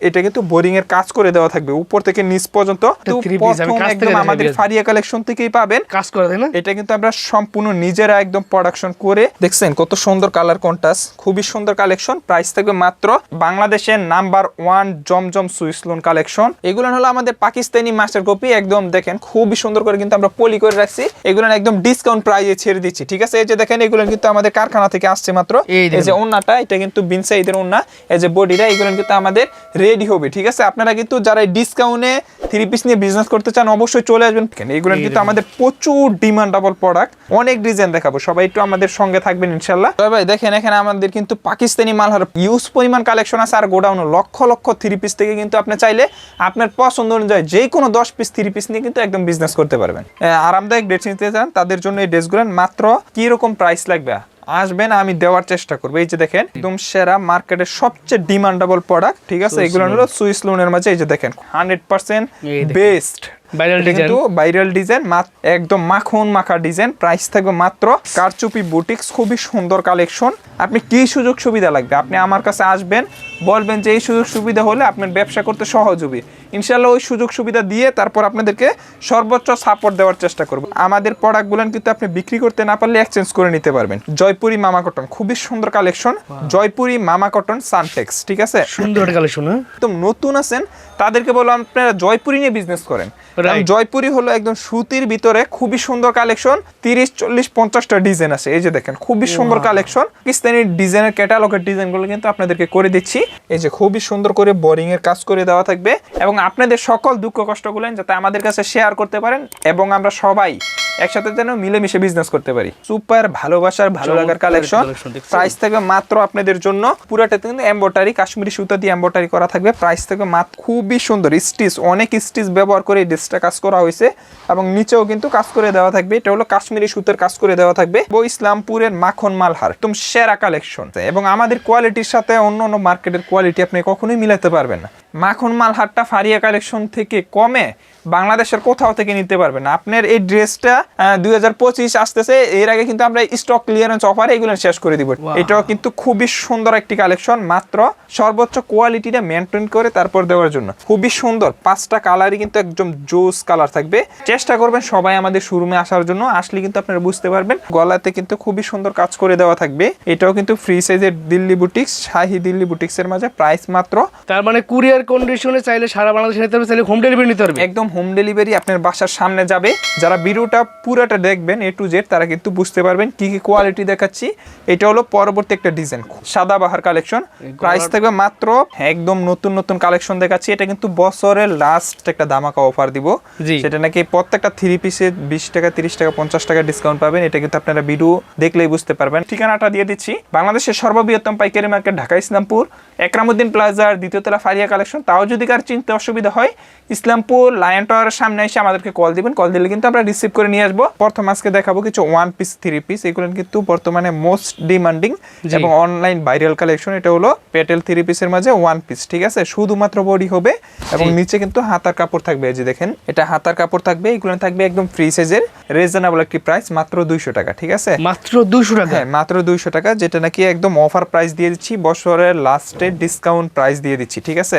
এটা কিন্তু বোরিং এর কাজ করে দেওয়া থাকবে। উপর থেকে নিচ পর্যন্ত একদম আমাদের ফারিয়া কালেকশন থেকেই পাবেন। কাজ করে তাই না? এটা কিন্তু আমরা সম্পূর্ণ নিজেরা একদম প্রোডাকশন করে দেখছেন কত সুন্দর কালার কন্টাস খুবই সুন্দর কালেকশন প্রাইস থাকবে মাত্র বাংলাদেশের number one Zamzam Swiss lawn collection এগুলো হলো আমাদের পাকিস্তানি মাস্টার কপি একদম দেখেন খুবই সুন্দর করে কিন্তু আমরা পলি করে রাখছি। এগুলো একদম ডিসকাউন্ট প্রাইজে ছেড়ে দিচ্ছি ঠিক আছে? এই যে দেখেন এগুলো কিন্তু আমাদের কারখানা থেকে আসছে মাত্র। এই যে ওন্নাটা এটা কিন্তু বিনসাইদের ওন্না। এই যে বডিটা এগুলো কিন্তু আমাদের রেডি হবে ঠিক আছে? আপনারা কিন্তু যারা ডিসকাউন্টে থ্রি পিস নিয়ে বিজনেস করতে চান অবশ্যই চলে আসবেন। এগুলো কিন্তু আমাদের প্রচুর ডিমান্ডেবল প্রোডাক্ট অনেক ডিজাইন দেখাবো। সবাই একটু আমাদের সঙ্গে থাকবেন ইনশাল্লাহ তবে ভাই দেখেন এখানে আমাদের কিন্তু পাকিস্তানি মালহার ইউজ পরিমাণ কালেকশন আছে আর godown lakh lakh three piece থেকে কিন্তু আপনি চাইলে আপনার পছন্দ অনুযায়ী যে কোনো দশ পিস থ্রি পিস নিয়ে কিন্তু একদম বিজনেস করতে পারবেন। আরামদায়ক ড্রেস নিতে চান তাদের জন্য এই ড্রেসগুলো মাত্র কি রকম প্রাইস লাগবে? আসবেন আমি দেওয়ার চেষ্টা করব। এই যে দেখেন একদম সেরা মার্কেটের সবচেয়ে ডিমান্ডেবল প্রোডাক্ট ঠিক আছে? এগুলো হলো সুইস লোনের মাঝে এই যে দেখেন হান্ড্রেড পার্সেন্ট বেস্ট Viral এটা কিন্তু ভাইরাল ডিজাইন একদম মাখন মাখা ডিজাইন প্রাইস থাকবে মাত্র কারচুপি বুটিক্স খুবই সুন্দর কালেকশন আপনি কি সুযোগ সুবিধা লাগবে? আপনি আমার কাছে আসবেন বলবেন যে এই সুযোগ সুবিধা হলে আপনার ব্যবসা করতে সহজ হবে। ইনশাল্লাহ ওই সুযোগ সুবিধা দিয়ে তারপর আপনাদেরকে সর্বোচ্চ সাপোর্ট দেওয়ার চেষ্টা করব। আমাদের প্রোডাক্টগুলো কিন্তু আপনি বিক্রি করতে না পারলে এক্সচেঞ্জ করে নিতে পারবেন। জয়পুরি মামা কটন খুবই সুন্দর কালেকশন জয়পুরি মামা কটন সানটেক্স ঠিক আছে? সুন্দর কালেকশন হ্যাঁ? একদম নতুন আছেন তাদেরকে বলো আপনারা জয়পুরি নিয়ে বিজনেস করেন। জয়পুরি হলো একদম সুতির ভিতরে খুবই সুন্দর কালেকশন তিরিশ চল্লিশ পঞ্চাশটা ডিজাইন আছে। এই যে দেখেন খুবই সুন্দর কালেকশন পাকিস্তানি ডিজাইনের ক্যাটালগের ডিজাইনগুলো কিন্তু আপনাদেরকে করে দিচ্ছি। এই যে খুবই সুন্দর করে বোরিং এর কাজ করে দেওয়া থাকবে। এবং আপনাদের সকল দুঃখ কষ্টগুলো যাতে আমাদের কাছে শেয়ার করতে পারেন এবং আমরা সবাই একসাথে যেন মিলেমিশে বিজনেস করতে পারি। সুপার ভালোবাসার ভালো লাগার কালেকশন প্রাইস থেকে মাত্র আপনাদের জন্য পুরাটাতে কিন্তু এম্বয়ডারি কাশ্মীরি সুতা দিয়ে এম্বয়ডারি করা থাকবে। প্রাইস থেকে মাত্র খুবই সুন্দর স্টিচ অনেক স্টিচ ব্যবহার করে ড্রেসটা কাজ করা হয়েছে। এবং নিচেও কিন্তু কাজ করে দেওয়া থাকবে। এটা হলো কাশ্মীরি সুতার কাজ করে দেওয়া থাকবে। ও ইসলামপুরের মাখন মালহার একদম সেরা কালেকশন এবং আমাদের কোয়ালিটির সাথে অন্য অন্য মার্কেটের কোয়ালিটি আপনি কখনোই মিলাতে পারবেন না। মাখন মালহারটা ফারিয়া কালেকশন থেকে কমে বাংলাদেশের কোথাও থেকে নিতে পারবেন আপনার এই ড্রেসটা দুই হাজার পঁচিশ আসতেছে। এর আগে কিন্তু আমরা স্টক ক্লিয়ারেন্স অফারে এগুলো শেষ করে দিব। এটাও কিন্তু খুবই সুন্দর একটি কালেকশন মাত্র সর্বোচ্চ কোয়ালিটিটা মেনটেন করে তারপর দেওয়ার জন্য। খুবই সুন্দর পাঁচটা কালারই কিন্তু একদম জোস কালার থাকবে। চেষ্টা করবেন সবাই আমাদের শোরুমে আসার জন্য আসলে কিন্তু আপনারা বুঝতে পারবেন গলাতে কিন্তু খুবই সুন্দর কাজ করে দেওয়া থাকবে। এটাও কিন্তু ফ্রি সাইজের দিল্লি বুটিক্স শাহি দিল্লি বুটিক্স এর মাঝে প্রাইস মাত্র তার মানে কুরিয়ার কন্ডিশনে চাইলে সারা বাংলাদেশে নিতে পারবে চাইলে হোম ডেলিভারি নিতে পারবে একদম হোম ডেলিভারি আপনার বাসার সামনে যাবে। যারা ভিডিওটা পুরোটা দেখবেন এ টু জেড তারা কিন্তু বুঝতে পারবেন কি কি কোয়ালিটি দেখাচ্ছি। এটা হলো পরবর্তী একটা ডিজাইন সাদা বাহার কালেকশন প্রাইস থাকবে মাত্র একদম নতুন নতুন কালেকশন দেখাচ্ছি। এটা কিন্তু বছরের লাস্ট একটা দামাকা অফার দিব। সেটা নাকি প্রত্যেকটা থ্রি পিসে বিশ টাকা তিরিশ টাকা পঞ্চাশ টাকা ডিসকাউন্ট পাবেন। এটা কিন্তু আপনারা ভিডিও দেখলেই বুঝতে পারবেন। ঠিকানাটা দিয়ে দিচ্ছি। বাংলাদেশের সর্ববৃহত্তম পাইকারি মার্কেট ঢাকা ইসলামপুর একরামুদ্দিন প্লাজার দ্বিতীয়তলা ফারিয়া কালেকশন তাও যদি কার চিনতে অসুবিধা হয় ইসলামপুর লায়ন টাওয়ারের সামনে এসে আমাদেরকে কল দিবেন। কল দিলে কিন্তু আমরা রিসিভ করে নিয়ে আসব। প্রথম আজকে দেখাবো কিছু ওয়ান পিস থ্রি পিস এগুলো কিন্তু বর্তমানে মোস্ট ডিমান্ডিং এবং অনলাইন ভাইরাল কালেকশন এটা হলো পেটেল থ্রি পিসের মাঝে ওয়ান পিস ঠিক আছে? শুধুমাত্র বডি হবে এবং নিচে কিন্তু হাতার কাপড় থাকবে এই যে দেখেন এটা হাতার কাপড় থাকবে এগুলো থাকবে একদম ফ্রি সাইজের রিজনেবল একটি প্রাইস মাত্র দুইশো টাকা ঠিক আছে? মাত্র দুশো টাকা? হ্যাঁ মাত্র দুইশো টাকা যেটা নাকি একদম অফার প্রাইস দিয়ে দিচ্ছি বছরের লাস্টে ডিসকাউন্ট প্রাইস দিয়ে দিচ্ছি ঠিক আছে?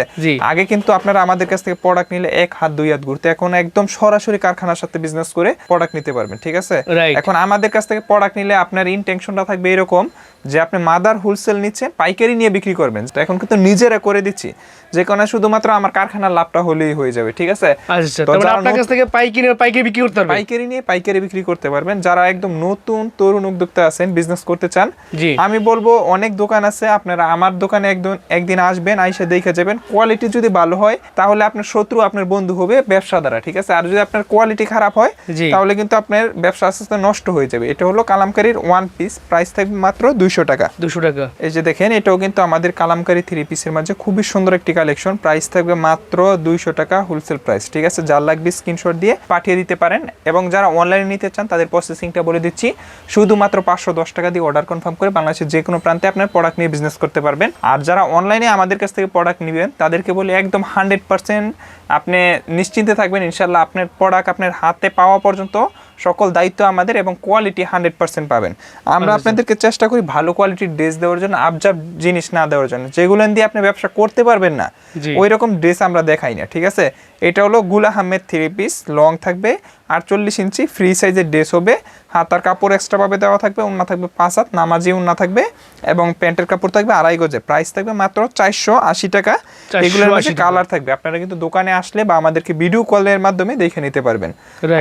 আগে কিন্তু আপনারা আমাদের কাছ থেকে প্রোডাক্ট নিলে এক হাত দুই হাত ঘুরতে এখন একদম সরাসরি কারখানার সাথে বিজনেস করে প্রোডাক্ট নিতে পারবেন ঠিক আছে? এখন আমাদের কাছ থেকে প্রোডাক্ট নিলে আপনার ইনটেনশনটা থাকবে এরকম যে আপনি মাদার হোলসেল নিচ্ছেন পাইকারি নিয়ে বিক্রি করবেন। এখন কিন্তু নিজেরা করে দিচ্ছি। যে কোনো শুধুমাত্র আমার কারখানার লাভটা হলেই হয়ে যাবে ঠিক আছে? আচ্ছা আপনার কাছ থেকে পাইকারি পাইকারি বিক্রি করতে পারবে পাইকারি নিয়ে পাইকারি বিক্রি করতে পারবেন। যারা একদম নতুন তরুণ উদ্যোক্তা আছেন বিজনেস করতে চান আমি বলব অনেক দোকান আছে আপনারা আমার দোকানে একদিন একদিন আসবেন আইসে দেখে যাবেন। কোয়ালিটি যদি ভালো হয় তাহলে আপনার শত্রু আপনার বন্ধু হবে ব্যবসা দ্বারা ঠিক আছে? আর যদি আপনার কোয়ালিটি খারাপ হয় তাহলে কিন্তু আপনার ব্যবসা আস্তে আস্তে নষ্ট হয়ে যাবে। এটা হলো কালামকারীর ওয়ান পিস প্রাইস থাকবে মাত্র দুইশো টাকা। দুশো টাকা। এই যে দেখেন এটাও কিন্তু আমাদের কালামকারী থ্রি পিসের মাঝে খুবই সুন্দর একটি কালেকশন প্রাইস থাকবে মাত্র দুইশো টাকা হোলসেল প্রাইস ঠিক আছে? যার লাগবে স্ক্রিনশট দিয়ে পাঠিয়ে দিতে পারেন এবং যারা অনলাইনে নিতে চান, তাদের প্রসেসিংটা বলে দিচ্ছি, শুধুমাত্র পাঁচশো দশ টাকা দিয়ে অর্ডার কনফার্ম করে বাংলাদেশের যে কোনো প্রান্তে আপনার প্রোডাক্ট নিয়ে বিজনেস করতে পারবেন। আর যারা অনলাইনে আমাদের কাছ থেকে প্রোডাক্ট নেবেন, তাদেরকে বলে একদম হান্ড্রেড পার্সেন্ট আপনি নিশ্চিন্তে থাকবেন ইনশাল্লাহ আপনার প্রোডাক্ট আপনার হাতে পাওয়া পর্যন্ত সকল দায়িত্ব আমাদের এবং কোয়ালিটি হান্ড্রেড পার্সেন্ট পাবেন। আমরা আপনাদেরকে চেষ্টা করি ভালো কোয়ালিটির ড্রেস দেওয়ার জন্য আবজাব জিনিস না দেওয়ার জন্য। যেগুলো দিয়ে আপনি ব্যবসা করতে পারবেন না। ওই রকম ড্রেস আমরা দেখাই না ঠিক আছে? এটা হলো গুল আহমেদ থ্রি পিস লং থাকবে আটচল্লিশ ইঞ্চি ফ্রি সাইজের ড্রেস হবে। হাতার কাপড় এক্সট্রা ভাবে দেওয়া থাকবে উন্না থাকবে পাঁচ হাত নামাজি উন্না থাকবে এবং প্যান্টের কাপড় থাকবে আড়াই গজে। প্রাইস থাকবে মাত্র চারশো আশি টাকা। এগুলোর মধ্যে কালার থাকবে। আপনারা কিন্তু দোকানে আসলে বা আমাদেরকে ভিডিও কলের মাধ্যমে দেখে নিতে পারবেন।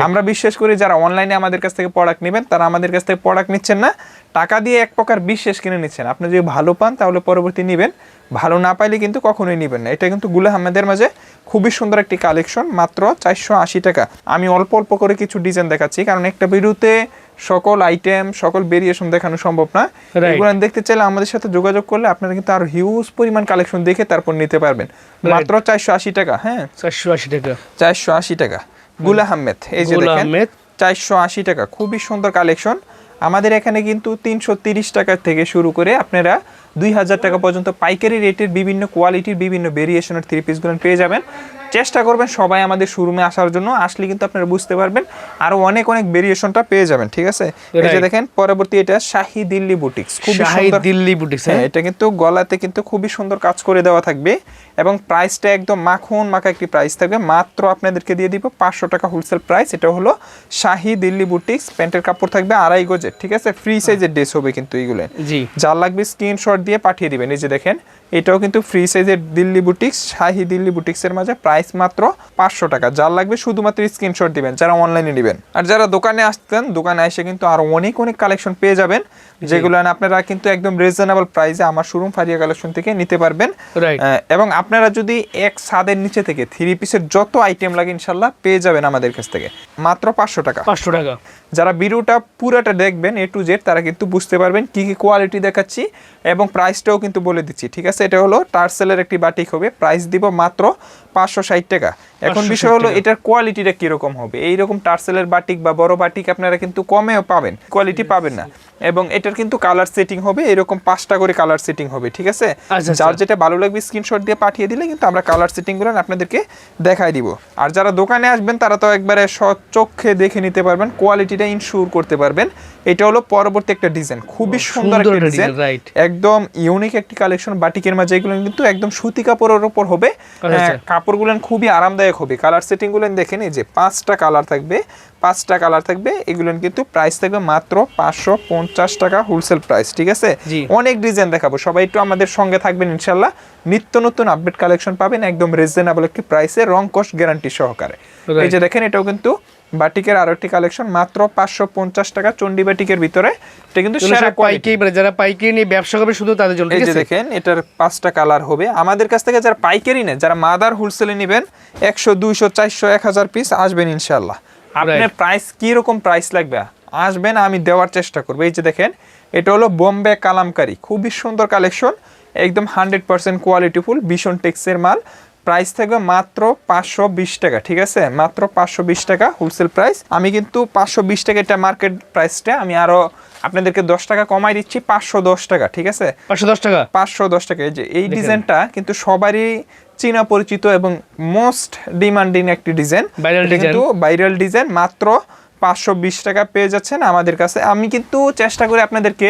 আমরা বিশ্বাস করি যারা অনলাইনে আমাদের কাছ থেকে প্রোডাক্ট নেবেন তারা আমাদের কাছ থেকে প্রোডাক্ট নিচ্ছেন না। টাকা দিয়ে এক প্রকার বিশ্বাস কিনে নিচ্ছেন। আপনি যদি ভালো পান তাহলে পরবর্তী নেবেন। ভালো না পাইলে কিন্তু কখনোই নেবেন না। এটা কিন্তু গুলা আহমেদের মাঝে খুবই সুন্দর একটি কালেকশন মাত্র চারশো আশি টাকা। আমি অল্প অল্প করে কিছু ডিজাইন দেখাচ্ছি কারণ একটা ভিডিওতে সকল আইটেম সকল ভেরিয়েশন দেখানো সম্ভব না। এগুলো দেখতে চাইলে আমাদের সাথে যোগাযোগ করলে আপনারা কিন্তু আরও হিউজ পরিমাণ কালেকশন দেখে তারপর নিতে পারবেন। মাত্র চারশো আশি টাকা হ্যাঁ? চারশো আশি টাকা। চারশো আশি টাকা। গুল আহমেদ এই যে দেখেন আহমেদ। চারশো আশি টাকা খুবই সুন্দর কালেকশন আমাদের এখানে কিন্তু তিনশো তিরিশ টাকা থেকে শুরু করে আপনারা দুই হাজার টাকা পর্যন্ত পাইকারি রেটের বিভিন্ন কোয়ালিটির বিভিন্ন ভেরিয়েশনের থ্রি পিসগুলো পেয়ে যাবেন। চেষ্টা করবেন সবাই আমাদের শোরুমে আসার জন্য। আসলে কিন্তু আপনারা বুঝতে পারবেন আরও অনেক অনেক ভেরিয়েশনটা পেয়ে যাবেন ঠিক আছে? এই যে দেখেন পরবর্তী এটা শাহি দিল্লি বুটিক্স শাহি সুন্দর। দিল্লি বুটিক্স হ্যাঁ। হ্যাঁ এটা কিন্তু গলাতে কিন্তু খুবই সুন্দর কাজ করে দেওয়া থাকবে এবং প্রাইসটা একদম মাখন মাখা একটি প্রাইস থাকবে। মাত্র আপনাদেরকে দিয়ে দিব পাঁচশো টাকা হোলসেল প্রাইস এটা হলো শাহি দিল্লি বুটিক্স প্যান্টের কাপড় থাকবে আড়াই গজের ঠিক আছে? ফ্রি সাইজের ড্রেস হবে কিন্তু এইগুলো জি। যার লাগবে স্ক্রিনশট দিয়ে পাঠিয়ে দিবেন। এই যে দেখেন এটাও কিন্তু ফ্রি সাইজের দিল্লি বুটিক্স শাহি দিল্লি বুটিক্সের মাঝে প্রাইস মাত্র পাঁচশো টাকা। যার লাগবে শুধুমাত্র স্ক্রিনশট দিবেন, যারা অনলাইনে নেবেন। আর যারা দোকানে আসতেন, দোকানে এসে কিন্তু আরও অনেক অনেক কালেকশন পেয়ে যাবেন। যেগুলো আপনারা কিন্তু একদম রিজনেবল প্রাইসে আমার শোরুম ফারিয়া কালেকশন থেকে নিতে পারবেন। এবং আপনারা যদি এক ছাদের নিচে থেকে থ্রি পিসের যত আইটেম লাগে ইনশাল্লাহ পেয়ে যাবেন আমাদের কাছ থেকে। মাত্র পাঁচশো টাকা। পাঁচশো টাকা। যারা ভিডিওটা পুরাটা দেখবেন এ টু জেড তারা কিন্তু বুঝতে পারবেন কি কি কোয়ালিটি দেখাচ্ছি এবং প্রাইসটাও কিন্তু বলে দিচ্ছি ঠিক আছে? এটা হলো টার্সেলের একটি বাটিক হবে। প্রাইস দিব মাত্র পাঁচশো ষাট টাকা। এখন 560 বিষয় হলো। এটার কোয়ালিটিটা কীরকম হবে এইরকম টার্সেলের বাটিক বা বড় বাটিক আপনারা কিন্তু কমেও পাবেন কোয়ালিটি পাবেন না এবং এটার কিন্তু কালার সেটিং হবে এরকম পাঁচটা করে কালার সেটিং হবে ঠিক আছে আচ্ছা, যার আচ্ছা। যেটা ভালো লাগবে স্ক্রিনশট দিয়ে পাঠিয়ে দিলে কিন্তু আমরা কালার সেটিংগুলো আপনাদেরকে দেখাই দিব আর যারা দোকানে আসবেন তারা তো একবারে চোখে দেখে নিতে পারবেন কোয়ালিটিটা ইনশিওর করতে পারবেন এটা হলো পরবর্তী একটা ডিজাইন খুবই সুন্দর একটা ডিজাইন right. একদম ইউনিক একটি কালেকশন বাটিকের মাঝে এগুলো কিন্তু একদম সুতি কাপড়ের উপর হবে আচ্ছা, আচ্ছা। কাপড়গুলো খুবই আরামদায়ক হবে কালার সেটিংগুলো দেখে দেখেন এই যে পাঁচটা কালার থাকবে পাঁচটা কালার থাকবে এগুলো কিন্তু প্রাইস থাকবে মাত্র পাঁচশো পঞ্চাশ টাকা হোলসেল প্রাইস ঠিক আছে? অনেক ডিজাইন দেখাবো সবাই একটু আমাদের সঙ্গে থাকবেন ইনশাল্লাহ নিত্য নতুন আপডেট কালেকশন পাবেন একদম রিজনেবল একটি প্রাইসে রং কস্ট গ্যারান্টি সহকারে। এই যে দেখেন এটাও কিন্তু বাটিকের আরও একটি কালেকশন মাত্র পাঁচশো পঞ্চাশ টাকা চন্ডি বাটিকের ভিতরে। এটা কিন্তু সেরা মানে যারা পাইকারি নিয়ে ব্যবসা করবে শুধু তাদের জন্য এই যে দেখেন এটার পাঁচটা কালার হবে। আমাদের কাছ থেকে যারা পাইকারি নেন যারা মাদার হোলসেলে নেবেন একশো দুইশো চারশো এক হাজার পিস আসবেন ইনশাল্লাহ আপনার প্রাইস কি রকম প্রাইস লাগবে? আসবেন আমি দেওয়ার চেষ্টা করব। এই যে দেখেন এটা হলো বোম্বে কালামকারি। খুবই সুন্দর কালেকশন একদম হান্ড্রেড পার্সেন্ট কোয়ালিটিফুল ভীষণ টেক্সের মাল। প্রাইস থাকবে মাত্র পাঁচশো বিশ টাকা ঠিক আছে? মাত্র পাঁচশো বিশ টাকা হোলসেল প্রাইস আমি কিন্তু পাঁচশো বিশ টাকা এটা মার্কেট প্রাইসটা আমি আরও আপনাদেরকে দশ টাকা কমাই দিচ্ছি পাঁচশো দশ টাকা ঠিক আছে? পাঁচশো দশ টাকা? পাঁচশো দশ টাকা এই যে এই ডিজাইনটা কিন্তু সবারই চীনা পরিচিত এবং মোস্ট ডিমান্ডিং একটি ডিজাইন Viral design। কিন্তু ভাইরাল ডিজাইন মাত্র পাঁচশো বিশ টাকা পেয়ে যাচ্ছেন আমাদের কাছে। আমি কিন্তু চেষ্টা করি আপনাদেরকে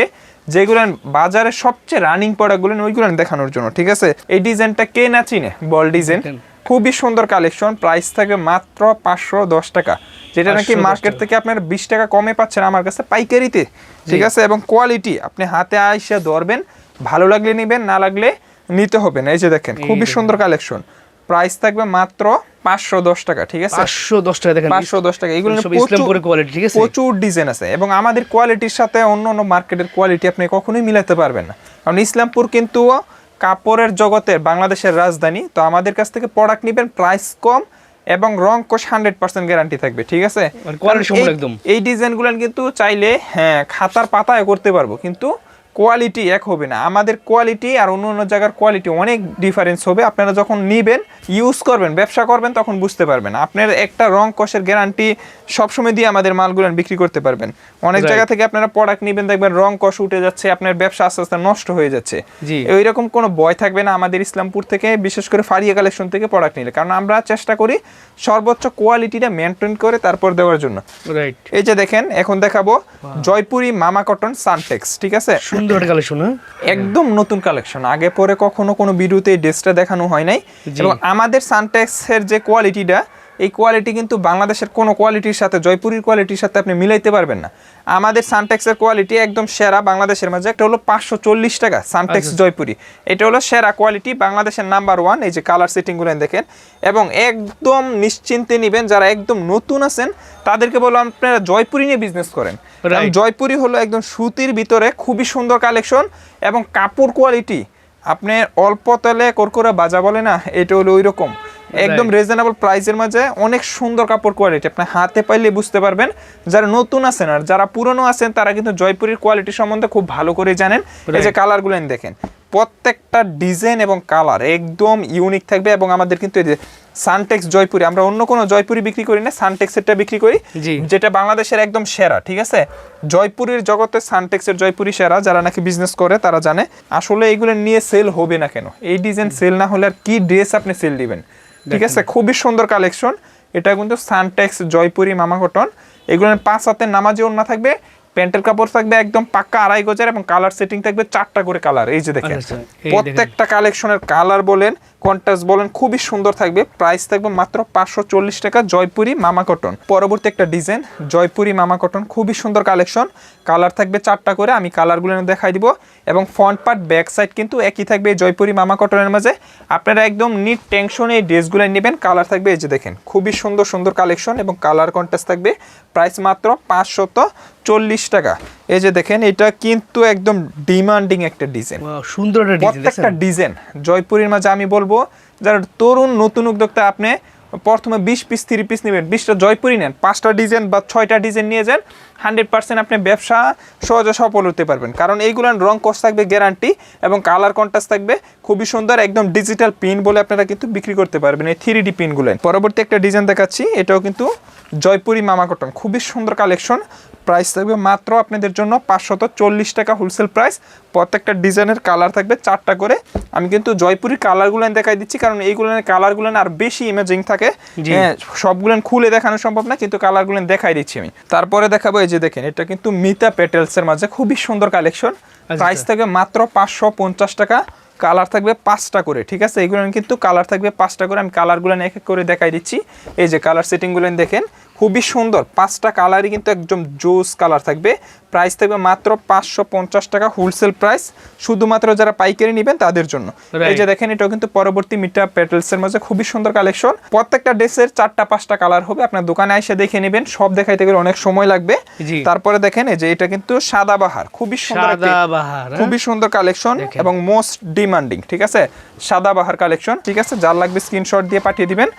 যেগুলো বাজারে সবচেয়ে রানিং প্রোডাক্টগুলো ওইগুলো দেখানোর জন্য ঠিক আছে? এই ডিজাইনটা কে না চিনে? Ball design. খুবই সুন্দর কালেকশন প্রাইস থাকে মাত্র পাঁচশো দশ টাকা যেটা নাকি মার্কেট থেকে আপনার বিশ টাকা কমে পাচ্ছেন আমার কাছে পাইকারিতে ঠিক আছে? এবং কোয়ালিটি আপনি হাতে আইসে ধরবেন ভালো লাগলে নেবেন না লাগলে নিতে হবে না এই যে দেখেন খুবই সুন্দর কালেকশন প্রাইস থাকবে মাত্র পাঁচশো দশ টাকা ঠিক আছে? পাঁচশো দশ টাকা দেখেন পাঁচশো দশ টাকা। এগুলো কোয়ালিটি ঠিক আছে? প্রচুর ডিজাইন আছে। এবং আমাদের কোয়ালিটির সাথে অন্য অন্য মার্কেটের কোয়ালিটি আপনি কখনোই মিলাতে পারবেন না। কারণ ইসলামপুর কিন্তু কাপড়ের জগতের বাংলাদেশের রাজধানী তো আমাদের কাছ থেকে প্রোডাক্ট নেবেন প্রাইস কম এবং রং কোষ হান্ড্রেড পার্সেন্ট গ্যারান্টি থাকবে ঠিক আছে? এই- একদম। এই ডিজাইনগুলো কিন্তু চাইলে হ্যাঁ খাতার পাতায় করতে পারব। কিন্তু কোয়ালিটি এক হবে না। আমাদের কোয়ালিটি আর অন্য অন্য জায়গার কোয়ালিটি অনেক ডিফারেন্স হবে। আপনারা যখন নিবেন ইউজ করবেন ব্যবসা করবেন তখন বুঝতে পারবেন। আপনার একটা রং কষের গ্যারান্টি সবসময় দিয়ে আমাদের মালগুলো বিক্রি করতে পারবেন। অনেক জায়গা থেকে আপনারা প্রোডাক্ট নিবেন দেখবেন রং কষ উঠে যাচ্ছে আপনার ব্যবসা আস্তে আস্তে নষ্ট হয়ে যাচ্ছে। জি। ওই রকম কোনো ভয় থাকবে না আমাদের ইসলামপুর থেকে বিশেষ করে ফারিয়া কালেকশন থেকে প্রোডাক্ট নিলে। কারণ আমরা চেষ্টা করি সর্বোচ্চ কোয়ালিটিটা মেনটেন করে তারপর দেওয়ার জন্য। রাইট এই যে দেখেন এখন দেখাবো জয়পুরি মামা কটন সানটেক্স ঠিক আছে? সুন্দর একটা কালেকশন হ্যাঁ? একদম নতুন কালেকশন আগে পরে কখনো কোনো ভিডিওতে এই ড্রেসটা দেখানো হয় নাই। এবং আমাদের সানটেক্সের যে কোয়ালিটিটা এই কোয়ালিটি কিন্তু বাংলাদেশের কোনো কোয়ালিটির সাথে জয়পুরির কোয়ালিটির সাথে আপনি মিলাইতে পারবেন না। আমাদের সানটেক্সের কোয়ালিটি একদম সেরা বাংলাদেশের মাঝে। একটা হলো পাঁচশো চল্লিশ টাকা সানটেক্স জয়পুরি। এটা হলো সেরা কোয়ালিটি বাংলাদেশের নাম্বার ওয়ান এই যে কালার সেটিংগুলো দেখেন। এবং একদম নিশ্চিন্তে নেবেন যারা একদম নতুন আছেন তাদেরকে বলো আপনারা জয়পুরি নিয়ে বিজনেস করেন. জয়পুরি হলো একদম সুতির ভিতরে খুবই সুন্দর কালেকশন এবং কাপড় কোয়ালিটি আপনি অল্প তেলে করকরা বাজা বলে না এটা হলো ওই রকম একদম রিজনেবল প্রাইসের মাঝে অনেক সুন্দর কাপড় কোয়ালিটি আপনি হাতে পাইলে বুঝতে পারবেন যারা নতুন আছেন আর যারা পুরনো আছেন তারা কিন্তু জয়পুরের কোয়ালিটি সম্বন্ধে খুব ভালো করে জানেন। এই যে. কালারগুলো দেখেন প্রত্যেকটা ডিজাইন এবং কালার একদম ইউনিক থাকবে এবং আমাদের কিন্তু এই যে সানটেক্স জয়পুরি আমরা অন্য কোনো জয়পুরি বিক্রি করি না সানটেক্সেরটা বিক্রি করি। যেটা বাংলাদেশের একদম সেরা ঠিক আছে? জয়পুরের জগতে সানটেক্সের জয়পুরি সেরা যারা নাকি বিজনেস করে তারা জানে। আসলে এইগুলো নিয়ে সেল হবে না কেন? এই ডিজাইন সেল না হলে আর কি ড্রেস আপনি সেল দিবেন? ঠিক আছে খুবই সুন্দর কালেকশন এটা কিন্তু সানটেক্স জয়পুরি মামা কটন এগুলোর পাঁচ হাতের নামাজি ওড়না থাকবে প্যান্টের কাপড় থাকবে একদম পাক্কা আড়াই গজার এবং কালার সেটিং থাকবে চারটা করে কালার এই যে দেখেন আচ্ছা, দেখেন। প্রত্যেকটা কালেকশনের কালার বলেন কন্ট্রাস্ট বলেন, খুবই সুন্দর থাকবে। প্রাইস থাকবে মাত্র পাঁচশো চল্লিশ টাকা, জয়পুরি মামা কটন। পরবর্তী একটা ডিজাইন, জয়পুরি মামা কটন, খুবই সুন্দর কালেকশন। কালার থাকবে চারটা করে, আমি কালারগুলো দেখাই দিব। এবং ফ্রন্ট পার্ট, ব্যাক সাইড কিন্তু একই থাকবে এই জয়পুরি মামা কটনের মাঝে। আপনারা একদম নিট টেনশনে এই ড্রেসগুলো নেবেন, কালার থাকবে এই যে দেখেন, খুবই সুন্দর সুন্দর কালেকশন এবং কালার কন্ট্রাস্ট থাকবে। প্রাইস মাত্র পাঁচশত চল্লিশ টাকা। এই যে দেখেন এটা কিন্তু একদম ডিমান্ডিং একটা ডিজাইন সুন্দর একটা ডিজাইন প্রত্যেকটা ডিজাইন জয়পুরের মাঝে আমি বলব যারা তরুণ নতুন উদ্যোক্তা আপনি প্রথমে বিশ পিস থ্রি পিস নেবেন বিশটা জয়পুরি নেন পাঁচটা ডিজাইন বা ছয়টা ডিজাইন নিয়ে যান হান্ড্রেড পার্সেন্ট আপনি ব্যবসা সহজে সফল হতে পারবেন। কারণ এইগুলোর রং কস থাকবে গ্যারান্টি এবং কালার কন্ট্রাস্ট থাকবে খুবই সুন্দর একদম ডিজিটাল পিন বলে আপনারা কিন্তু বিক্রি করতে পারবেন এই থ্রি ডি পিনগুলো পরবর্তী একটা ডিজাইন দেখাচ্ছি এটাও কিন্তু জয়পুরি মামা কটন খুবই সুন্দর কালেকশন প্রাইস থাকবে মাত্র আপনাদের জন্য পাঁচশত চল্লিশ টাকা হোলসেল প্রাইস প্রত্যেকটা ডিজাইনের কালার থাকবে চারটা করে। আমি কিন্তু জয়পুরি কালারগুলো দেখাই দিচ্ছি কারণ এইগুলোর কালারগুলো আর বেশি ইমেজিং থাকে। হ্যাঁ সবগুলো খুলে দেখানো সম্ভব না কিন্তু কালারগুলো দেখাই দিচ্ছি আমি। তারপরে দেখাবো এই যে দেখেন এটা কিন্তু মিতা পেটেলসের মাঝে খুবই সুন্দর কালেকশন প্রাইস থাকবে মাত্র পাঁচশো পঞ্চাশ টাকা কালার থাকবে পাঁচটা করে ঠিক আছে? এইগুলো কিন্তু কালার থাকবে পাঁচটা করে আমি কালারগুলো এক এক করে দেখাই দিচ্ছি। এই যে কালার সেটিংগুলো দেখেন খুবই সুন্দর। পাঁচটা কালারই কিন্তু একদম জোস কালার থাকবে। প্রাইস থাকবে মাত্র পাঁচশো পঞ্চাশ টাকা হোলসেল প্রাইস শুধুমাত্র যারা পাইকারি নেবেন তাদের জন্য। এই যে দেখেন এটাও কিন্তু পরবর্তী মিটা পেটেলসের মাঝে খুবই সুন্দর কালেকশন প্রত্যেকটা ড্রেসের চারটা পাঁচটা কালার হবে। আপনার দোকানে এসে দেখে নেবেন সব দেখাইতে গেলে অনেক সময় লাগবে। তারপরে দেখেন এই যে এটা কিন্তু সাদাবাহার খুবই সুন্দর হ্যাঁ? খুবই সুন্দর কালেকশন এবং মোস্ট ডিমান্ডিং ঠিক আছে? সাদাবাহার কালেকশন ঠিক আছে? যার লাগবে স্ক্রিনশট দিয়ে পাঠিয়ে দিবেন।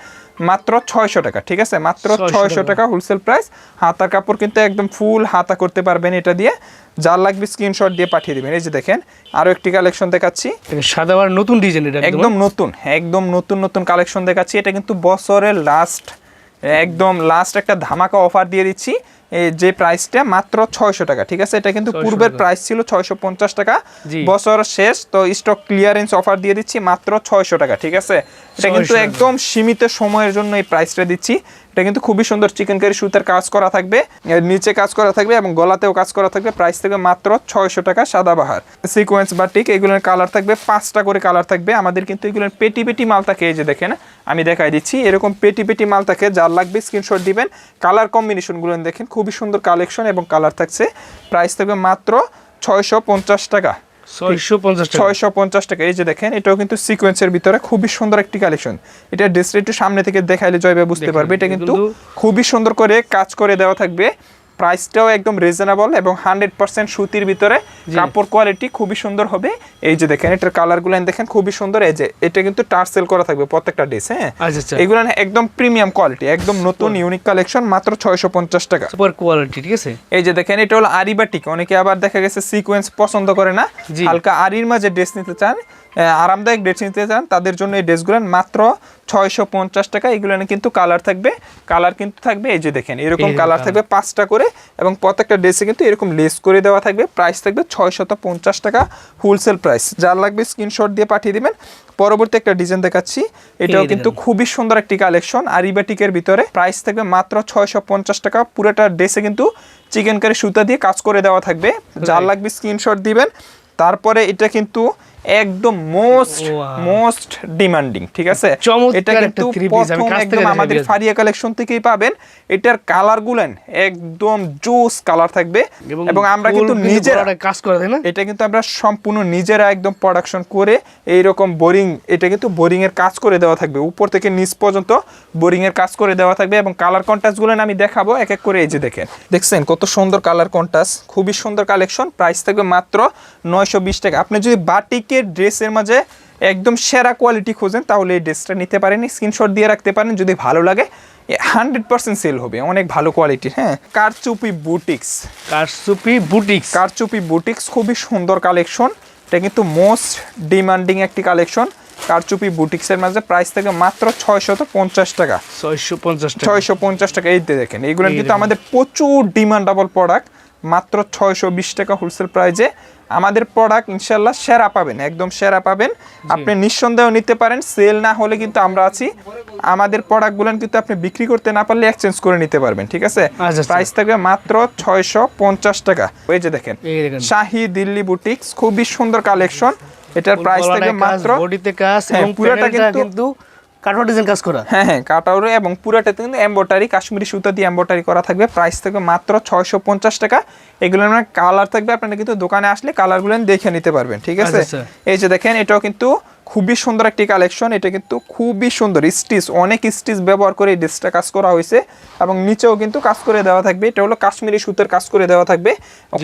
মাত্র ছয়শো টাকা ঠিক আছে? মাত্র ছয়শো টাকা। হোলসেল প্রাইস হাতার কাপড় কিন্তু একদম ফুল হাতা করতে পারবেন এটা দিয়ে। যার লাগবে স্ক্রিনশট দিয়ে পাঠিয়ে দেবেন। এই যে দেখেন আরও একটি কালেকশন দেখাচ্ছি। সাদাবার নতুন ডিজাইন এটা একদম। নতুন একদম নতুন নতুন কালেকশন দেখাচ্ছি। এটা কিন্তু বছরের লাস্ট একদম লাস্ট একটা ধামাকা অফার দিয়ে দিচ্ছি। যে প্রাইসটা মাত্র ছয়শো টাকা ঠিক আছে? এটা কিন্তু পূর্বের প্রাইস ছিল ছয়শো পঞ্চাশ টাকা। বছর শেষ তো স্টক ক্লিয়ারেন্স অফার দিয়ে দিচ্ছি মাত্র ছয়শো টাকা ঠিক আছে? এটা কিন্তু একদম সীমিত সময়ের জন্য এই প্রাইসটা দিচ্ছি। এটা কিন্তু খুবই সুন্দর চিকেন কারি সুতার কাজ করা থাকবে নিচে কাজ করা থাকবে এবং গলাতেও কাজ করা থাকবে। প্রাইস থাকবে মাত্র ছয়শো টাকা সাদাবাহার সিকোয়েন্স বাটিক এগুলোর কালার থাকবে পাঁচটা করে কালার থাকবে। আমাদের কিন্তু এগুলোর পেটি পেটি মাল থাকে এই যে দেখেন আমি দেখাই দিচ্ছি। এরকম পেটি পেটি মাল থাকে যার লাগবে স্ক্রিনশট দিবেন। কালার কম্বিনেশনগুলো দেখেন খুবই সুন্দর কালেকশন এবং কালার থাকছে। প্রাইস থাকবে মাত্র ছয়শো পঞ্চাশ টাকা। ছয়শো পঞ্চাশ টাকা। এই যে দেখেন এটাও কিন্তু সিকোয়েন্সের ভিতরে খুবই সুন্দর একটি কালেকশন। এটা ডিসপ্লে একটু সামনে থেকে দেখাইলে জয়বে বুঝতে পারবে। এটা কিন্তু- খুবই সুন্দর করে কাজ করে দেওয়া থাকবে। প্রাইসটাও একদম রিজনেবল এবং হান্ড্রেড পার্সেন্ট সুতির ভিতরে কাপড় কোয়ালিটি খুবই সুন্দর হবে। এই যে দেখেন এটার কালারগুলো দেখেন খুবই সুন্দর। এই যে এটা কিন্তু টার্সেল করা থাকবে প্রত্যেকটা ড্রেস হ্যাঁ? আচ্ছা আচ্ছা। এগুলো একদম প্রিমিয়াম কোয়ালিটি একদম নতুন ইউনিক কালেকশন মাত্র ছয়শো পঞ্চাশ টাকা। সুপার কোয়ালিটি ঠিক আছে? এই যে দেখেন এটা হলো আরিবাটিক। অনেকে আবার দেখা গেছে সিকোয়েন্স পছন্দ করে না। হালকা আরির মাঝে ড্রেস নিতে চান আরামদায়ক ড্রেস নিতে চান তাদের জন্য এই ড্রেসগুলো মাত্র ছয়শো পঞ্চাশ টাকা। এগুলো কিন্তু কালার থাকবে কালার কিন্তু থাকবে এই যে দেখেন এরকম কালার থাকবে পাঁচটা করে এবং প্রত্যেকটা ড্রেসে কিন্তু এরকম লেস করে দেওয়া থাকবে। প্রাইস থাকবে ছয়শত পঞ্চাশ টাকা হোলসেল প্রাইস যার লাগবে স্ক্রিনশট দিয়ে পাঠিয়ে দিবেন। পরবর্তী একটা ডিজাইন দেখাচ্ছি এটাও কিন্তু খুবই সুন্দর একটি কালেকশন আর আরিবাটিকের ভিতরে। প্রাইস থাকবে মাত্র ছয়শো পঞ্চাশ টাকা পুরোটা ড্রেসে কিন্তু চিকেন কারি সুতা দিয়ে কাজ করে দেওয়া থাকবে। যার লাগবে স্ক্রিনশট দিবেন। তারপরে এটা কিন্তু একদম মোস্ট মোস্ট ডিমান্ডিং ঠিক আছে? এটা কিন্তু প্রথম একদম আমাদের ফারিয়া কালেকশন থেকেই পাবেন। এটার কালার গুলেন একদম জুস কালার থাকবে। এবং আমরা কিন্তু নিজেরা কাজ করা তাই না? এটা কিন্তু আমরা সম্পূর্ণ নিজেরা একদম প্রোডাকশন করে এই রকম বোরিং এটা কিন্তু বোরিং এর কাজ করে দেওয়া থাকবে। উপর থেকে নিচ পর্যন্ত বোরিং এর কাজ করে দেওয়া থাকবে এবং কালার কন্ট্রাস্টগুলো আমি দেখাবো এক এক করে এই যে দেখেন। দেখছেন কত সুন্দর কালার কন্ট্রাস্ট খুবই সুন্দর কালেকশন প্রাইস থাকবে মাত্র নয়শো বিশ টাকা। আপনি যদি বাটিকের ড্রেসের মাঝে একদম সেরা কোয়ালিটি খোঁজেন তাহলে এই ড্রেসটা নিতে পারেন স্ক্রিনশট দিয়ে রাখতে পারেন যদি ভালো লাগে হান্ড্রেড পার্সেন্ট সেল হবে অনেক ভালো কোয়ালিটির হ্যাঁ। কারচুপি বুটিক্স। কারসুপি বুটিক্স। কারচুপি বুটিক্স খুবই সুন্দর কালেকশন এটা কিন্তু মোস্ট ডিমান্ডিং একটি কালেকশন কারচুপি বুটিক্সের মাঝে প্রাইস থেকে মাত্র ছয়শত পঞ্চাশ টাকা। ছয়শো পঞ্চাশ টাকা। ছয়শো পঞ্চাশ টাকা এই দেখেন এইগুলো কিন্তু আমাদের প্রচুর ডিমান্ডেবল প্রোডাক্ট মাত্র ছয়শো বিশ টাকা হোলসেল প্রাইজে আমাদের প্রোডাক্ট ইনশাল্লাহ সেরা পাবেন একদম সেরা পাবেন। আপনি নিঃসন্দেহ নিতে পারেন সেল না হলে কিন্তু আমরা আছি। আমাদের প্রোডাক্টগুলো কিন্তু আপনি বিক্রি করতে না পারলে এক্সচেঞ্জ করে নিতে পারবেন ঠিক আছে? আচ্ছা, আচ্ছা। প্রাইস থাকবে মাত্র ছয়শো পঞ্চাশ টাকা। এই যে দেখেন শাহি দিল্লি বুটিক্স খুবই সুন্দর কালেকশন এটার প্রাইস থাকবে মাত্র হ্যাঁ, পুরোটা কিন্তু- কাঠোয়া ডিজাইন কাজ করা। হ্যাঁ হ্যাঁ কাটাউরে এবং পুরাটাতে কিন্তু এম্বয়ডারি কাশ্মীরি সুতা দিয়ে এম্বয়ডারি করা থাকবে। প্রাইস থেকে মাত্র ছয়শো পঞ্চাশ টাকা। এগুলোর মানে কালার থাকবে আপনারা কিন্তু দোকানে আসলে কালারগুলো দেখে নিতে পারবেন ঠিক আছে? আচ্ছা, এই যে দেখেন এটাও কিন্তু খুবই সুন্দর একটি কালেকশন এটা কিন্তু খুবই সুন্দর। স্টিচ অনেক স্টিচ ব্যবহার করে এই ড্রেসটা কাজ করা হয়েছে এবং নিচেও কিন্তু কাজ করে দেওয়া থাকবে। এটা হলো কাশ্মীরি সুতের কাজ করে দেওয়া থাকবে।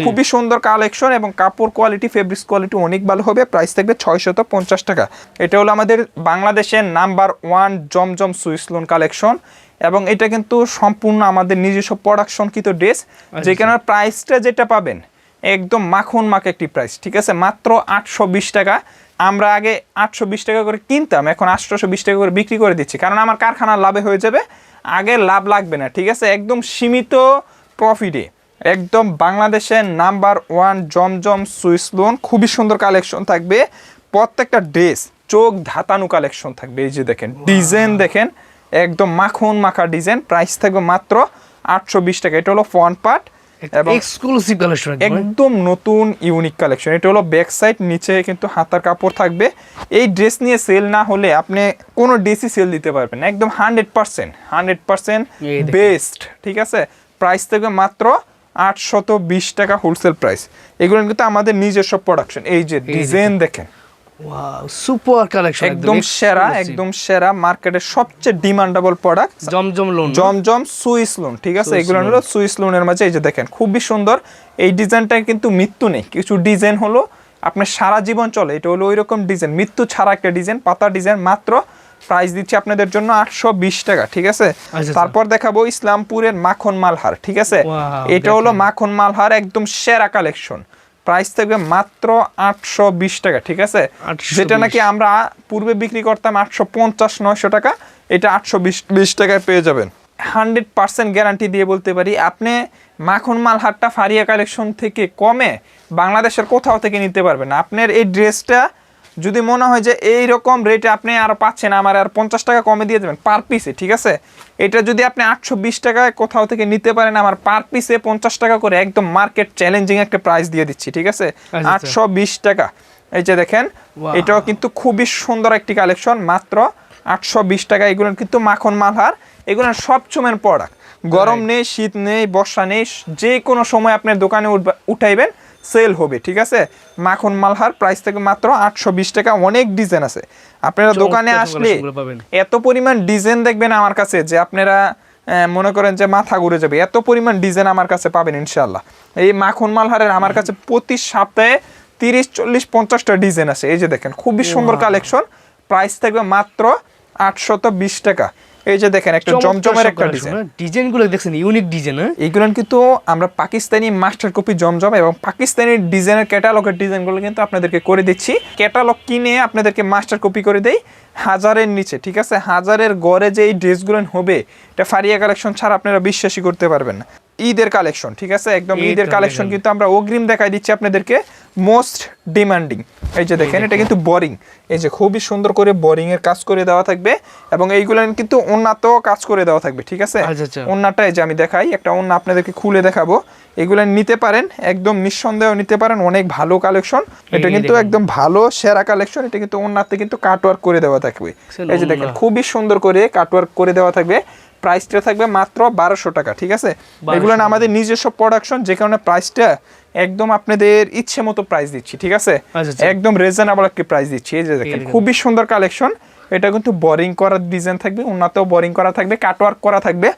খুবই সুন্দর কালেকশন এবং কাপড় কোয়ালিটি ফেব্রিক্স কোয়ালিটি অনেক ভালো হবে। প্রাইস থাকবে ছয়শত পঞ্চাশ টাকা। এটা হলো আমাদের বাংলাদেশের number one Zamzam Swiss lawn collection এবং এটা কিন্তু সম্পূর্ণ আমাদের নিজস্ব প্রোডাকশনকৃত ড্রেস যেখানে প্রাইসটা যেটা পাবেন একদম মাখন মাখ একটি প্রাইস ঠিক আছে? মাত্র আটশো বিশ টাকা। আমরা আগে আটশো বিশ টাকা করে কিনতাম এখন আটশোশো বিশ টাকা করে বিক্রি করে দিচ্ছি। কারণ আমার কারখানার লাভে হয়ে যাবে আগে লাভ লাগবে না ঠিক আছে? একদম সীমিত প্রফিটে একদম বাংলাদেশের number one Zamzam Swiss lawn খুবই সুন্দর কালেকশন থাকবে। প্রত্যেকটা ড্রেস চোখ ধাতানু কালেকশন থাকবে। এই যে দেখেন ডিজাইন দেখেন একদম মাখন মাখা ডিজাইন প্রাইস থাকবে মাত্র আটশো বিশ টাকা। এটা হলো ফ্রন্ট পার্ট এক্সক্লুসিভ কালেকশন একদম নতুন ইউনিক কালেকশন এটা হলো ব্যাক সাইড নিচে কিন্তু হাতার কাপড় থাকবে। এই ড্রেস নিয়ে সেল না হলে আপনি কোনো ড্রেসই সেল দিতে পারবেন না। একদম hundred percent hundred percent best ঠিক আছে? প্রাইস থেকে মাত্র আটশত বিশ টাকা হোলসেল প্রাইস এগুলো কিন্তু আমাদের নিজস্ব প্রোডাকশন এই যে ডিজাইন দেখেন। ওয়াও সুপার কালেকশন একদম সেরা একদম সেরা মার্কেটের সবচেয়ে demandable product Zamzam lawn Zamzam Swiss lawn ঠিক আছে? এগুলো হলো সুইস লোনের মাঝে এই যে দেখেন খুবই সুন্দর। এই ডিজাইনটা কিন্তু মৃত্যু নেই কিছু ডিজাইন হলো আপনার সারা জীবন চলে এটা হলো ওই রকম ডিজাইন মৃত্যু ছাড়া একটা ডিজাইন পাতা ডিজাইন মাত্র প্রাইস দিচ্ছি আপনাদের জন্য আটশো বিশ টাকা ঠিক আছে? আচ্ছা। তারপর দেখাবো ইসলামপুরের মাখন মালহার ঠিক আছে? এটা হলো মাখন মালহার একদম সেরা কালেকশন প্রাইস থাকবে মাত্র আটশো বিশ টাকা ঠিক আছে? যেটা নাকি আমরা পূর্বে বিক্রি করতাম আটশো পঞ্চাশ নয়শো টাকা এটা আটশো বিশ বিশ টাকায় পেয়ে যাবেন। হান্ড্রেড পার্সেন্ট গ্যারান্টি দিয়ে বলতে পারি আপনি মাখন মাল হাটটা ফারিয়া কালেকশন থেকে কমে বাংলাদেশের কোথাও থেকে নিতে পারবেন। আপনার এই ড্রেসটা যদি মনে হয় যে এই রকম রেটে আপনি আর পাচ্ছেন আমার আর পঞ্চাশ টাকা কমে দিয়ে দেবেন পার পিসে ঠিক আছে? এটা যদি আপনি আটশো বিশ টাকায় কোথাও থেকে নিতে পারেন আমার পার পিসে পঞ্চাশ টাকা করে একদম মার্কেট চ্যালেঞ্জিং একটা প্রাইস দিয়ে দিচ্ছি ঠিক আছে। আটশো বিশ টাকা। এই যে দেখেন এটাও কিন্তু খুবই সুন্দর একটি কালেকশন মাত্র আটশো বিশ টাকা। এগুলো কিন্তু মাখন মালহার এগুলো সব সময়ের প্রোডাক্ট গরম নেই শীত নেই বর্ষা নেই যে কোনো সময় আপনার দোকানে উঠবা- উঠাইবেন সেল হবে ঠিক আছে? মাখন মালহার প্রাইস থেকে মাত্র আটশো বিশ টাকা অনেক ডিজাইন আছে। আপনারা দোকানে আসলে এত পরিমাণ ডিজাইন দেখবেন আমার কাছে যে আপনারা মনে করেন যে মাথা ঘুরে যাবে। এত পরিমাণ ডিজাইন আমার কাছে পাবেন ইনশাল্লাহ এই মাখন মালহারের আমার কাছে প্রতি সপ্তাহে তিরিশ চল্লিশ পঞ্চাশটা ডিজাইন আছে। এই যে দেখেন খুবই সুন্দর কালেকশন প্রাইস থাকবে মাত্র আটশত বিশ টাকা। এই যে দেখেন একটা জমজমের একটা ডিজাইন ডিজাইনগুলো দেখছেন ইউনিক ডিজাইন হ্যাঁ? এইগুলো কিন্তু আমরা পাকিস্তানি মাস্টার কপি জমজম এবং পাকিস্তানি ডিজাইনের ক্যাটালগের ডিজাইনগুলো কিন্তু আপনাদেরকে করে দিচ্ছি। ক্যাটালগ কিনে আপনাদেরকে মাস্টার কপি করে দেই হাজারের নিচে ঠিক আছে? হাজারের গড়ে যে এই ড্রেসগুলো হবে এটা ফারিয়া কালেকশন ছাড়া আপনারা বিশ্বাসই করতে পারবেন না। ঈদের কালেকশন ঠিক আছে? একদম ঈদের কালেকশন কিন্তু আমরা অগ্রিম দেখাই দিচ্ছি আপনাদেরকে। মোস্ট ডিমান্ডিং এই যে দেখেন এটা কিন্তু বোরিং এই যে খুবই সুন্দর করে বোরিং এর কাজ করে দেওয়া থাকবে এবং এইগুলো কিন্তু উন্নাতেও কাজ করে দেওয়া থাকবে ঠিক আছে? আচ্ছা, আচ্ছা। ওন্নাটা এই যে আমি দেখাই একটা ওন্না আপনাদেরকে খুলে দেখাবো। এগুলো নিতে পারেন একদম নিঃসন্দেহ নিতে পারেন অনেক ভালো কালেকশন এটা কিন্তু একদম ভালো সেরা কালেকশন এটা কিন্তু ওন্নাতে কিন্তু কাটওয়ার্ক করে দেওয়া থাকবে। এই যে দেখেন খুবই সুন্দর করে কাটওয়ার্ক করে দেওয়া থাকবে। প্রাইসটা থাকবে মাত্র বারোশো টাকা ঠিক আছে? এগুলো না আমাদের নিজস্ব প্রোডাকশন যে কারণে প্রাইসটা একদম আপনাদের ইচ্ছে মতো প্রাইস দিচ্ছি ঠিক আছে? আচ্ছা, আচ্ছা। একদম রিজনেবল একটি প্রাইস দিচ্ছি এই যে দেখেন দেখুন। খুবই সুন্দর কালেকশন এটা কিন্তু বোরিং করার ডিজাইন থাকবে উন্নতেও বোরিং করা থাকবে কাটওয়ার্ক করা থাকবে।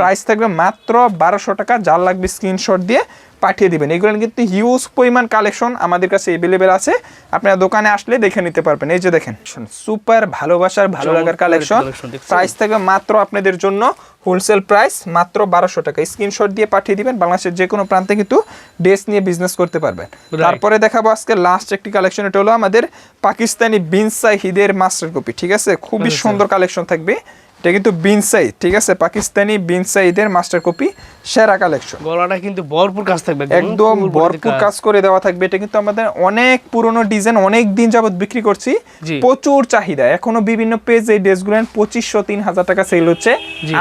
প্রাইস থাকবে মাত্র বারোশো টাকা যার লাগবে স্ক্রিনশট দিয়ে পাঠিয়ে দিবেন। এগুলো কিন্তু হিউজ পরিমাণ কালেকশন আমাদের কাছে এভেলেবেল আছে। আপনারা দোকানে আসলে দেখে নিতে পারবেন। এই যে দেখেন সুপার ভালোবাসার ভালো লাগার কালেকশন প্রাইস থাকবে মাত্র আপনাদের জন্য হোলসেল প্রাইস মাত্র বারোশো টাকা। স্ক্রিনশট দিয়ে পাঠিয়ে দিবেন। বাংলাদেশের যে কোনো প্রান্তে কিন্তু ড্রেস নিয়ে বিজনেস করতে পারবেন। তারপরে দেখাবো আজকে লাস্ট একটি কালেকশন এটা হলো আমাদের পাকিস্তানি বিনসাই হিদের মাস্টার কপি। ঠিক আছে? খুবই আচ্ছা। সুন্দর কালেকশন থাকবে। এটা কিন্তু বিনসাই ঠিক আছে? পাকিস্তানি বিন ঈদের মাস্টার কপি সেরা কালেকশন গলাটা কিন্তু ভরপুর কাজ থাকবে একদম ভরপুর কাজ। করে দেওয়া থাকবে। এটা কিন্তু আমাদের অনেক পুরনো ডিজাইন অনেক দিন যাবত বিক্রি করছি। প্রচুর চাহিদা। এখনও বিভিন্ন পেজ এই ড্রেসগুলো পঁচিশশো তিন হাজার টাকা সেল হচ্ছে।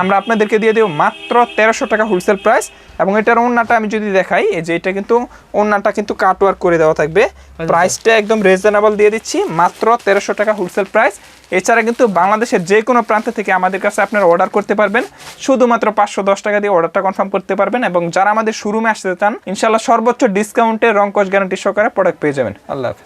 আমরা আপনাদেরকে দিয়ে দেবো মাত্র তেরোশো টাকা হোলসেল প্রাইস এবং এটার ওন্নাটা আমি যদি দেখাই এই যে এটা কিন্তু ওন্নাটা কিন্তু কাটওয়ার্ক করে দেওয়া থাকবে। প্রাইসটা একদম রিজনেবল দিয়ে দিচ্ছি মাত্র তেরোশো টাকা হোলসেল প্রাইস এছাড়া কিন্তু বাংলাদেশের যে কোনো প্রান্ত থেকে আমাদের কাছে আপনারা অর্ডার করতে পারবেন। শুধুমাত্র পাঁচশো দশ টাকা দিয়ে অর্ডারটা কনফার্ম করতে পারবেন এবং যারা আমাদের শোরুমে আসতে চান ইনশাল্লাহ সর্বোচ্চ ডিসকাউন্টে রং কস গ্যারান্টি সহকারে প্রোডাক্ট পেয়ে যাবেন। আল্লাহ হাফিজ।